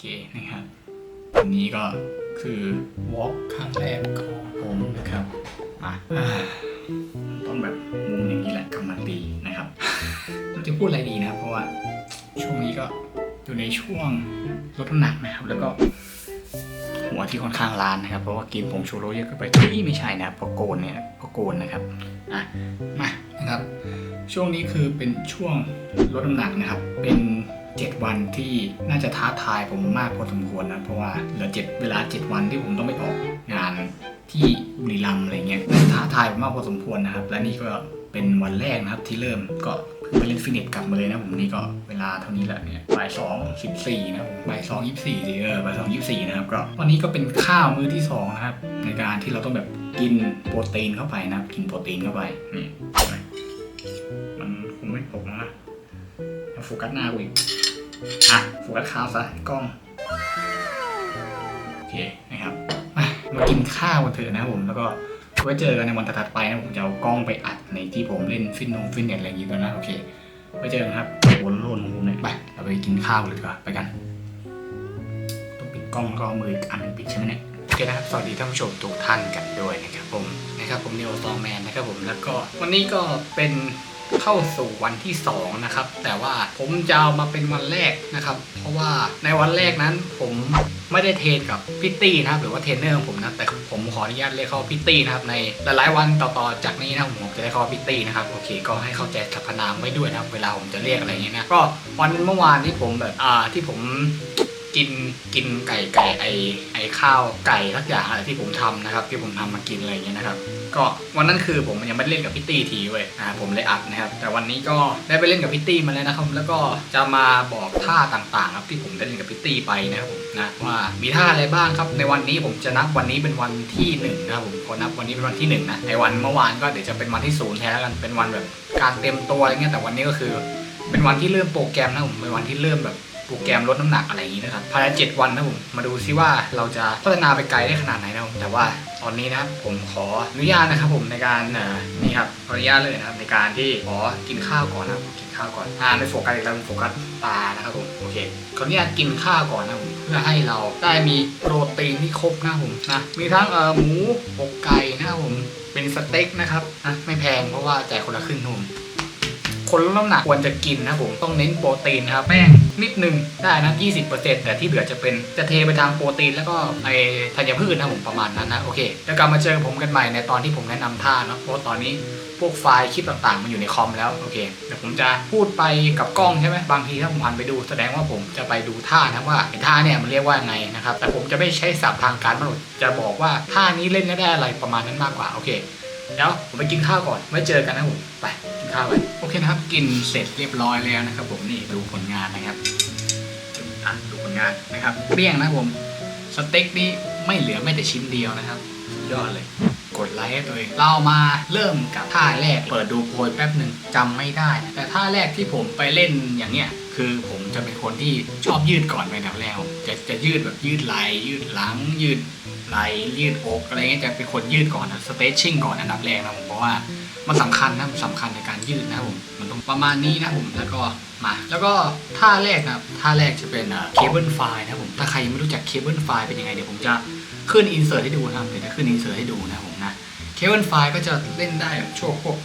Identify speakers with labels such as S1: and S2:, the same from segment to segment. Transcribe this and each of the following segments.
S1: เคนะครับวันนี้ก็คือวอล์กครั้งแรกของผมนะครับมาอ่าต้องแบบมุมอย่างนี้แหละกำลังดีนะครับเราจะพูดอะไรดีนะครับเพราะว่าช่วงนี้ก็อยู่ในช่วงลดน้ำหนักนะครับ แล้วก็หัวที่ค่อนข้างล้านนะครับเพราะว่ากินผงชูรสเยอะเกินไปที่ไม่ใช่นะพราะโกนเนี่ยพราะโกนนะครับอะมานะครับ ช่วงนี้คือเป็นช่วงลดน้ำหนักนะครับ เป็น 7 วันที่น่าจะท้าทายผมมากพอสมควรนะเพราะว่าเหลือ7เวลา 7 วันที่ผมต้องไปออกงานที่บุรีรัมย์อะไรเงี้ยน่าจะท้าทายผมมากพอสมควรนะครับ และนี่ก็เป็นวันแรกนะครับที่เริ่มก็เพิ่งไปเล่นฟิตเนสกลับมาเลยนะผมนี่ก็เวลาเท่านี้แหละเนี่ยบ่ายสองสิบสี่นะบ่ายสองยี่สิบสี่สิเออบ่ายสองยี่สิบสี่นะครับก็วันนี้ก็เป็นข้าวมื้อที่สองนะครับในการที่เราต้องแบบกินโปรตีนเข้าไปนะครับกินโปรตีนเข้าไปนี่ ฟกัสหน้ากูอีกอะโฟกัสข้าวซะกล้อง โอเคนะครับมามากินข้าวกันเถอะนะครับผมแล้วก็ไว้เจอกันในวันถัดๆไปนะผมจะเอากล้องไปอัดในที่ผมเล่นฟิตนงฟิตเนสอะไรอย่างงี้ด้วยนะโอเคไว้เจอกันครับวนโลนของผมเนี่ยไปเราไปกินข้าวกันเลยดีกว่าไปกันต้องปิดกล้องแล้วก็เอามืออีกอันหนึงปิดใช่ไหมเนี่ยโอเคนะครับสวัสดีท่านผู้ชมทุกท่านกันด้วยนะครับผมนะครับผมนิวซองแมนนะครับผมแล้วก็วันนี้ก็เป็น เข้าสู่วันที่สองนะครับ แต่ว่าผมจะเอามาเป็นวันแรกนะครับ เพราะว่าในวันแรกนั้นผมไม่ได้เทรนกับพี่ตี้นะครับหรือว่าเทรนเนอร์ของผมนะแต่ผมขออนุญาตเรียกเขาพี่ตี้นะครับในหลายๆวันต่อๆจากนี้นะผมจะได้เขาพี่ตี้นะครับโอเค ก็ให้เข้าใจสรรพนามไว้ด้วยนะครับเวลาผมจะเรียกอะไรอย่างเงี้ยนะก็วันเมื่อวานที่ผมแบบอ่าที่ผม กินกินไก่ไก่ไอไอข้าวไก่ทักอย่างอะไรที่ผมทำนะครับ ที่ผมทำมากินอะไรอย่างเงี้ยนะครับ ก็วันนั้นคือผมยังไม่ได้เล่นกับพี่ตี้ทีเว้ยอ่าผมเลยอัดนะครับ แต่วันนี้ก็ได้ไปเล่นกับพี่ตี้มาแล้วนะครับ แล้วก็จะมาบอกท่าต่างๆครับที่ผมได้เล่นกับพี่ตี้ไปนะครับผมนะว่ามีท่าอะไรบ้างครับ ในวันนี้ผมจะนับวันนี้เป็นวันที่หนึ่งนะครับผมพอนับวันนี้เป็นวันที่หนึ่งนะในวันเมื่อวานก็เดี๋ยวจะเป็นวันที่ศูนย์แทนแล้วกันเป็นวันแบบการเตรียมตัวอะไรเงี้ยแต่วันนี้ก็คือ เป็นวันที่เริ่มโปรแกรมนะผมเป็นวันที่เริ่มแบบ โปรแกรมลดน้ำหนักอะไรอย่างนี้นะครับภายในเจ็ดวันนะผมมาดูซิว่าเราจะพัฒนาไปไกลได้ขนาดไหนนะผมแต่ว่าตอนนี้นะผมขออนุญาตนะครับผมในการนี่ครับขออนุญาตเลยนะครับในการที่ขอกินข้าวก่อนนะกินข้าวก่อนอ่าไม่โฟกัสอีกแล้วโฟกัสตานะครับผมโอเคขออนุญาตกินข้าวก่อนนะผมเพื่อให้เราได้มีโปรตีนที่ครบนะผมนะมีทั้งเอ่อหมูอกไก่นะครับผมเป็นสเต็กนะครับนะไม่แพงเพราะว่าจ่ายคนละครึ่งนะผม คนลดน้ำหนักควรจะกินนะผมต้องเน้นโปรตีนนะครับแป้งนิดนึงได้นะ 20%แต่ที่เหลือจะเป็นจะเทไปทางโปรตีนแล้วก็ไอธัญพืชนะผมประมาณนั้นนะโอเคแล้วกลับมาเจอผมกันใหม่ในตอนที่ผมแนะนำท่าเนะเพราะตอนนี้พวกไฟล์คลิปต่างๆ มันอยู่ในคอมแล้วโอเคเดี๋ยวผมจะพูดไปกับกล้องใช่ไหมบางทีถ้าผมหันไปดูแสดงว่าผมจะไปดูท่านะว่าท่าเนี่ยมันเรียกว่าไงนะครับแต่ผมจะไม่ใช้ศัพท์ทางการมนุษย์จะบอกว่าท่านี้เล่นแล้วได้อะไรประมาณนั้นมากกว่าโอเค เดี๋ยวผมไปกินข้าวก่อนไว้เจอกันนะผมไปกินข้าวไปโอเคนะครับ กินเสร็จเรียบร้อยแล้วนะครับ ผมนี่ดูผลงานนะครับอะดูผลงานนะครับเรียงนะครับผมสเต็กนี่ไม่เหลือแม้แต่ชิ้นเดียวนะครับสุดยอดเลยกดไลค์ให้ตัวเองเรามาเริ่มกับท่าแรกเปิดดูโพยแป๊บหนึ่งจำไม่ได้ แต่ท่าแรกที่ผมไปเล่นอย่างเนี้ยคือผมจะเป็นคนที่ชอบยืดก่อนไปแนวแรกจะจะยืดแบบยืดไหล่ยืดหลังยืด ไหล่ยืดอกอะไรเงี้ยจะเป็นคนยืดก่อนนะสเตชชิ่งก่อนอันดับแรกนะผมเพราะว่ามันสำคัญนะมันสำคัญในการยืดนะผมมันต้องประมาณนี้นะผมแล้วก็มา แล้วก็ท่าแรกนะท่าแรกจะเป็นเคเบิลไฟนะผมถ้าใครยังไม่รู้จักเคเบิลไฟเป็นยังไงเดี๋ยวผมจะขึ้นอินเสิร์ตให้ดูนะเดี๋ยวจะขึ้นอินเสิร์ตให้ดูนะผมนะเคเบิลไฟก็จะเล่นได้ช่วงพวก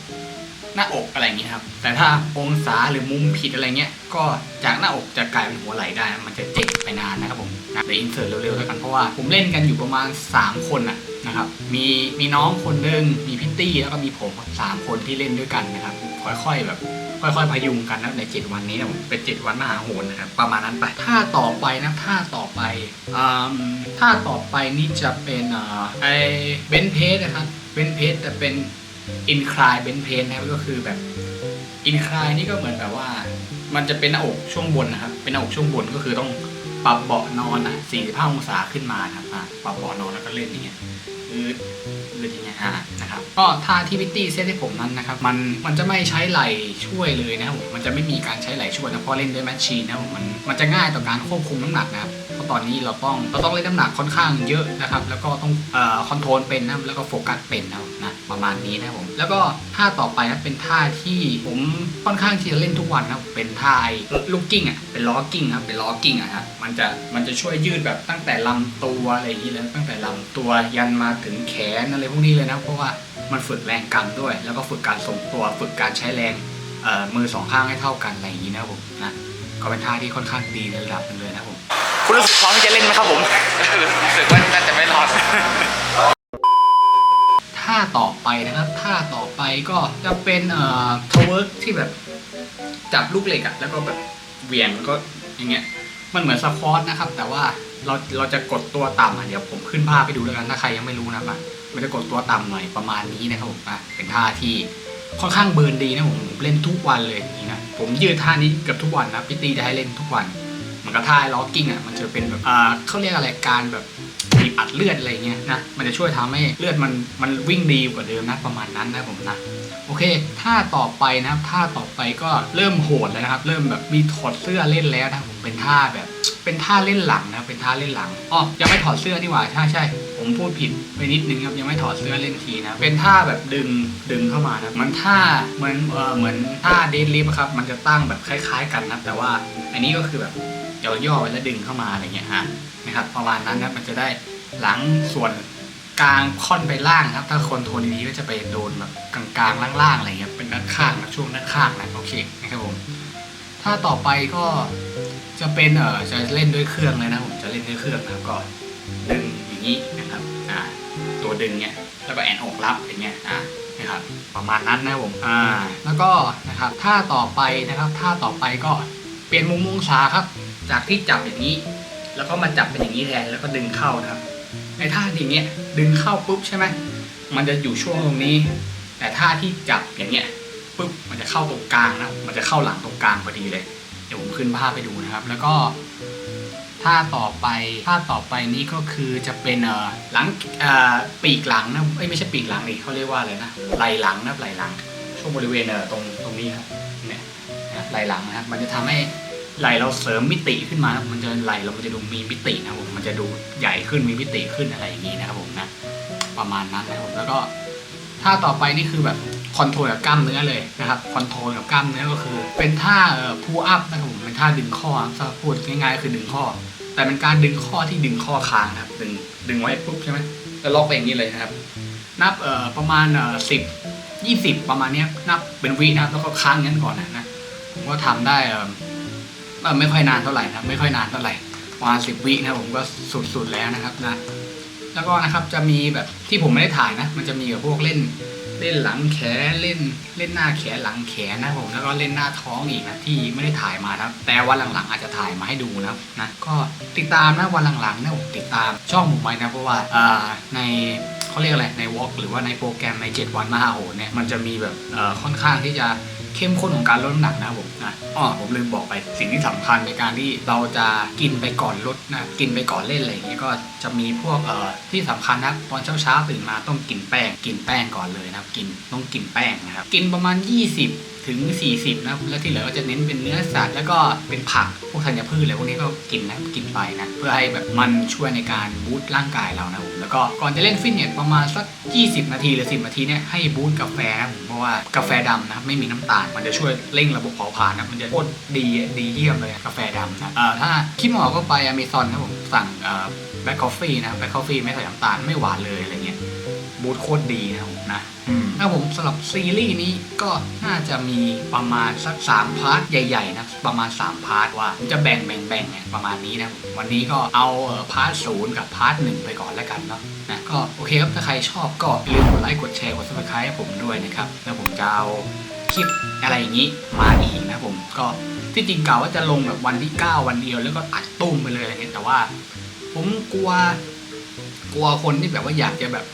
S1: หน้าอกอะไรอย่างนี้ครับ แต่ถ้าองศาหรือมุมผิดอะไรเงี้ย ก็จากหน้าอกจะกลายเป็นหัวไหล่ได้ มันจะเจ็บไปนานนะครับผมนะเดี๋ยวอินเสิร์ตเร็วๆแล้วกันเพราะว่าผมเล่นกันอยู่ประมาณ 3 คนนะนะครับ มีมีน้องคนหนึ่งมีพิตตี้แล้วก็มีผมสามคนที่เล่นด้วยกันนะครับ ค่อยๆแบบค่อยๆ พยุงกันนะใน 7 วันนี้นะผมเป็น 7 วันมหาโหรนะครับประมาณนั้นไปท่าต่อไปนะท่าต่อไปอืมท่าต่อไปนี่จะเป็นอ่าไอเบนเพสนะครับเบนเพสแต่เป็น อินคลายเบนเพนนะครับก็คือแบบอินคลายนี่ก็เหมือนแบบว่า มันจะเป็นหน้าอกช่วงบนนะครับ เป็นหน้าอกช่วงบนก็คือต้องปรับเบาะนอนอะ45องศาขึ้นมาครับอะปรับเบาะนอนแล้วก็เล่นอย่างเงี้ยอืดอือย่างเงี้ยอะนะครับก็ท่าที่พิตตี้เซตให้ผมนั้นนะครับมันมันจะไม่ใช้ไหล่ช่วยเลยนะครับผมมันจะไม่มีการใช้ไหล่ช่วยนะเพราะเล่นด้วยแมชชีนนะครับผมมันมันจะง่ายต่อการควบคุมน้ำหนักนะครับ ตอนนี้เราต้องเราต้องเล่นน้ำหนักค่อนข้างเยอะนะครับ แล้วก็ต้องเอ่อคอนโทรลเป็นนะแล้วก็โฟกัสเป็นนะนะประมาณนี้นะผมแล้วก็ท่าต่อไปนะเป็นท่าที่ผมค่อนข้างที่จะเล่นทุกวันนะเป็นท่าไอ้ลูกกิ้งอะเป็นล้อกิ้งครับเป็นล้อกิ้งอะฮะมันจะมันจะช่วยยืดแบบตั้งแต่ลำตัวอะไรอย่างนี้เลยตั้งแต่ลำตัวยันมาถึงแขนอะไรพวกนี้เลยนะเพราะว่ามันฝึกแรงกำด้วย แล้วก็ฝึกการทรงตัวฝึกการใช้แรงมือสองข้างให้เท่ากันอะไรอย่างนี้นะผมนะก็เป็นท่าที่ค่อนข้างดีในระดับนึงเลยนะผม คุณรู้สึกพร้อมที่จะเล่นไหมครับผม
S2: รู้สึกว่าน่าจะไม่รอด
S1: ท่าต่อไปนะครับท่าต่อไปก็จะเป็นเอ่อทเวิร์กที่แบบจับลูกเหล็กอะแล้วก็แบบเหวี่ยงแล้วก็อย่างเงี้ย มันเหมือนสควอตนะครับ แต่ว่าเราเราจะกดตัวต่ำอะเดี๋ยวผมขึ้นภาพไปดูแล้วกันถ้าใครยังไม่รู้นะครับอะมันจะกดตัวต่ำหน่อยประมาณนี้นะครับผมอะเป็นท่าที่ค่อนข้างเบิร์นดีนะผมผมเล่นทุกวันเลยอย่างนี้นะผมยืดท่านี้เกือบทุกวันนะพี่ตีจะให้เล่นทุกวันเห มือนกับท่าล็อกกิ้งอะมันจะเป็นแบบอ่าเขาเรียกอะไรการแบบบีบอัดเลือดอะไรเงี้ยนะมันจะช่วยทำให้เลือดมันมันวิ่งดีกว่าเดิมนะประมาณนั้นนะผมนะโอเคท่าต่อไปนะครับท่าต่อไปก็เริ่มโหดแล้วนะครับ เริ่มแบบมีถอดเสื้อเล่นแล้วนะผมเป็นท่าแบบเป็นท่าเล่นหลังนะเป็นท่าเล่นหลังอ๋อยังไม่ถอดเสื้อนี่หว่าใช่ใช่ผมพูดผิดไปนิดนึงครับยังไม่ถอดเสื้อเล่นทีนะเป็นท่าแบบดึงดึงเข้ามานะมันท่าเหมือนเออเหมือนท่าเดดลิฟครับมันจะตั้งแบบคล้าย ๆ กันนะแต่ว่าอันนี้ก็คือแบบ ย่อๆไว้แล้วดึงเข้ามาอะไรเงี้ยฮะนะครับประมาณนั้นนะมันจะได้หลังส่วนกลางค่อนไปล่างครับถ้าคนโทนดีๆก็จะไปโดนแบบกลางๆล่างๆอะไรเงี้ยเป็นด้านข้างนะช่วงด้านข้างนะโอเคนะครับผมถ้าต่อไปก็จะเป็นเออจะเล่นด้วยเครื่องเลยนะผมจะเล่นด้วยเครื่องนะครับก็ดึงอย่างนี้นะครับอ่าตัวดึงเนี่ยแล้วก็แอนอกรับอย่างเงี้ยอ่านะครับประมาณนั้นนะผมอ่าแล้วก็นะครับท่าต่อไปนะครับท่าต่อไปก็เปลี่ยนมุมมองศาครับ จากที่จับอย่างนี้ แล้วก็มาจับเป็นอย่างนี้แทนแล้วก็ดึงเข้านะครับในท่าอย่างเงี้ยดึงเข้าปุ๊บใช่ไหมมันจะอยู่ช่วงตรงนี้ แต่ท่าที่จับอย่างเงี้ยปุ๊บมันจะเข้าตรงกลางนะมันจะเข้าหลังตรงกลางพอดีเลย เดี๋ยวผมขึ้นภาพไปดูนะครับ แล้วก็ท่าต่อไปท่าต่อไปนี้ก็คือจะเป็นเอ่อหลังเอ่อปีกหลังนะเอ้ยไม่ใช่ปีกหลังนี่เขาเรียกว่าอะไรนะไหลหลังนะไหลหลัง ช่วงบริเวณเอ่อตรงตรงนี้ครับเนี่ยไหลหลังนะครับมันจะทำให้ ไหลเราเสริมมิติขึ้นมามันจะไหลเรามันจะดูมีมิตินะครับผมมันจะดูใหญ่ขึ้นมีมิติขึ้นอะไรอย่างนี้นะครับผมนะประมาณนั้นนะครับผมแล้วก็ท่าต่อไปนี่คือแบบคอนโทรลกับกล้ามเนื้อเลยนะครับคอนโทรลกับกล้ามเนื้อก็คือ เป็นท่าพูอัพนะครับผมเป็นท่าดึงข้อถ้าพูดง่ายๆคือดึงข้อ แต่เป็นการดึงข้อที่ดึงข้อค้างนะครับดึงดึงไว้ปุ๊บใช่ไหมแล้วล็อกไปอย่างนี้เลยนะครับ นับเอ่อประมาณเอ่อสิบยี่สิบประมาณนี้นับเป็นวินะครับแล้วก็ค้างงั้นก่อนนะนะผมก็ทำได้เอ่อ ไม่ค่อยนานเท่าไหร่นะไม่ค่อยนานเท่าไหร่ประมาณสิบวินะผมก็สุดๆแล้วนะครับนะ แล้วก็นะครับจะมีแบบที่ผมไม่ได้ถ่ายนะ มันจะมีกับพวกเล่นเล่นหลังแขนเล่นเล่นหน้าแขนหลังแขนนะผมแล้วก็เล่นหน้าท้องอีกนะที่ไม่ได้ถ่ายมาครับ แต่วันหลังๆอาจจะถ่ายมาให้ดูนะนะก็ติดตามนะวันหลังๆนะผมติดตามช่องผมไว้นะเพราะว่าอ่าใน เขาเรียกอะไรในวอล์กหรือว่าในโปรแกรมใน 7 วันมหาโหนเนี่ยมันจะมีแบบค่อนข้างที่จะเข้มข้นของการลดน้ำหนักนะผมนะอ๋อผมลืมบอกไปสิ่งที่สำคัญในการที่เราจะกินไปก่อนลดนะกินไปก่อนเล่นอะไรอย่างเงี้ยก็จะมีพวกเอ่อที่สำคัญนะครับตอนเช้าเช้าๆตื่นมาต้องกินแป้งกินแป้งก่อนเลยนะครับกินต้องกินแป้งนะครับกินประมาณ 20 ถึง 40 นะครับแล้วที่เหลือก็จะเน้นเป็นเนื้อสัตว์แล้วก็เป็นผักพวกธัญพืชอะไรพวกนี้ก็กินนะกินไปนะเพื่อให้แบบมันช่วยในการบูตร่างกายเรานะผม ก็ก่อนจะเล่นฟิตเนสประมาณสัก 20 นาทีหรือ 10 นาทีเนี่ยให้บูตกาแฟนะผมเพราะว่ากาแฟดำนะไม่มีน้ำตาล มันจะช่วยเร่งระบบเผาผลาญนะมันจะโคตรดีดีเยี่ยมเลยกาแฟดำนะเอ่อถ้าคิดหมอก็ไปอเมซอนครับผมสั่งแบล็คคอฟฟนะแบล็คคอฟฟไม่ใส่น้ำตาลไม่หวานเลยอะไรเงี้ย บูตโคตรดีนะผมนะถ้าผมสำหรับซีรีส์นี้ก็น่าจะมีประมาณสัก3พาร์ทใหญ่ๆนะประมาณ 3 พาร์ทว่าผมจะแบ่งแบ่งแบ่งเนี่ยประมาณนี้นะผมวันนี้ก็เอาเอ่อพาร์ทศูนย์กับพาร์ทหนึ่งไปก่อนแล้วกันเนาะนะก็โอเคครับถ้าใครชอบก็อย่าลืมกดไลค์กดแชร์กด subscribe ให้ผมด้วยนะครับแล้วผมจะเอาคลิปอะไรอย่างนี้มาอีกนะผมก็ที่จริงกล่าวว่าจะลงแบบวันที่ 9 วันเดียวแล้วก็อัดตุ้มไปเลยอะไรเงี้ยแต่ว่า ผมกลัวกลัวคนที่แบบว่าอยากจะแบบ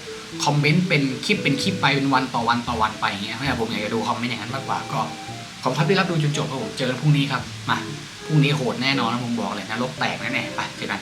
S1: คอมเมนต์เป็นคลิปเป็นคลิปไปเป็นวันต่อวันต่อวันไปอย่างเงี้ยเพราะฉะนั้นผมอยากจะดูคอมเมนต์อย่างนั้นมากกว่าก็ขอบคุณครับที่รับดูจนจบครับผมเจอกันพรุ่งนี้ครับมาพรุ่งนี้โหดแน่นอนนะผมบอกเลยนะลบแตกแน่ๆไปเจอกัน